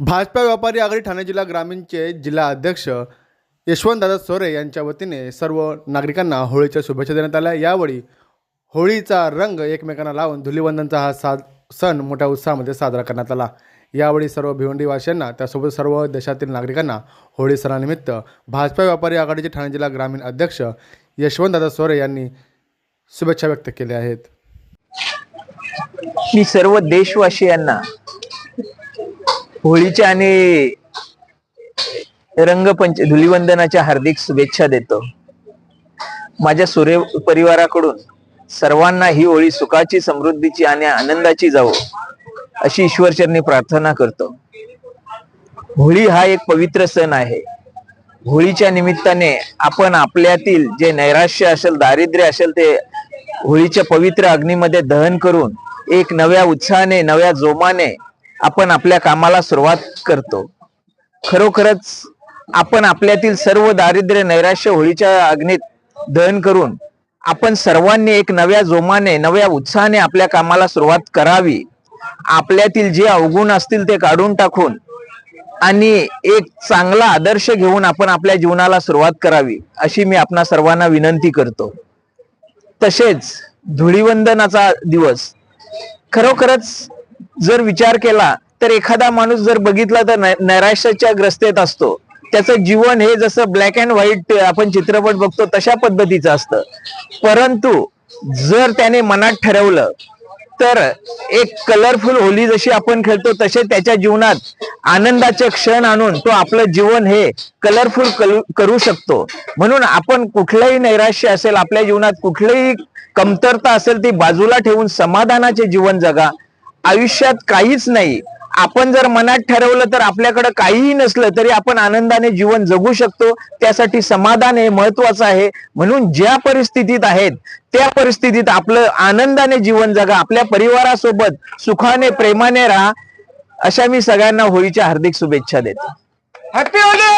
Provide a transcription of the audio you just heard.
भाजपा व्यापारी आघाडी ठाणे जिल्हा ग्रामीणचे जिल्हा अध्यक्ष यशवंतदादा सोरे यांच्या वतीने सर्व नागरिकांना होळीच्या शुभेच्छा देण्यात आल्या. यावेळी होळीचा रंग एकमेकांना लावून धुलीवंदनचा हा सा सण मोठ्या उत्साहामध्ये साजरा करण्यात आला. यावेळी सर्व भिवंडीवासियांना त्यासोबत सर्व देशातील नागरिकांना होळी सणानिमित्त भाजपा व्यापारी आघाडीचे ठाणे जिल्हा ग्रामीण अध्यक्ष यशवंतदादा सोरे यांनी शुभेच्छा व्यक्त केल्या आहेत. मी सर्व देशवासियांना होळीच्या आणि रंगपंच धुलिवंदनाच्या हार्दिक शुभेच्छा देतो. माझ्या सूर्य परिवाराकडून सर्वांना ही होळी सुखाची समृद्धीची आणि आनंदाची जावो अशी ईश्वरचरणी प्रार्थना करतो. होळी हा एक पवित्र सण आहे. होळीच्या निमित्ताने आपण आपल्यातील जे नैराश्य असेल दारिद्र्य असेल ते होळीच्या पवित्र अग्नीमध्ये दहन करून एक नव्या उत्साहाने नव्या जोमाने आपण आपल्या कामाला सुरुवात करतो. खरोखरच आपण आपल्यातील सर्व दारिद्र्य नैराश्य होळीच्या अग्नीत दहन करून आपण सर्वांनी एक नव्या जोमाने नव्या उत्साहाने आपल्या कामाला सुरुवात करावी. आपल्यातील जे अवगुण असतील ते काढून टाकून आणि एक चांगला आदर्श घेऊन आपण आपल्या जीवनाला सुरुवात करावी अशी मी आपणा सर्वांना विनंती करतो. तसेच धुळीवंदनाचा दिवस. खरोखरच जर विचार केला तर एखादा माणूस जर बघितला तर नैराश्याच्या ग्रस्तेत असतो. त्याचं जीवन हे जसं ब्लॅक अँड व्हाईट आपण चित्रपट बघतो तशा पद्धतीचं असतं. परंतु जर त्याने मनात ठरवलं तर एक कलरफुल होली जशी आपण खेळतो तसे त्याच्या जीवनात आनंदाचे क्षण आणून तो आपलं जीवन हे कलरफुल करू शकतो. म्हणून आपण कुठलंही नैराश्य असेल आपल्या जीवनात कुठलीही कमतरता असेल ती बाजूला ठेवून समाधानाचे जीवन जगा. आयुष्यात काहीच नाही. आपण जर मनात ठरवलं तर आपल्याकडे काहीही नसलं तरी आपण आनंदाने जीवन जगू शकतो. त्यासाठी समाधान हे महत्वाचं आहे. म्हणून ज्या परिस्थितीत आहेत त्या परिस्थितीत आपलं आनंदाने जीवन जगा. आपल्या परिवारासोबत सुखाने प्रेमाने राहा. अशा मी सगळ्यांना होळीच्या हार्दिक शुभेच्छा देतो. Happy Holy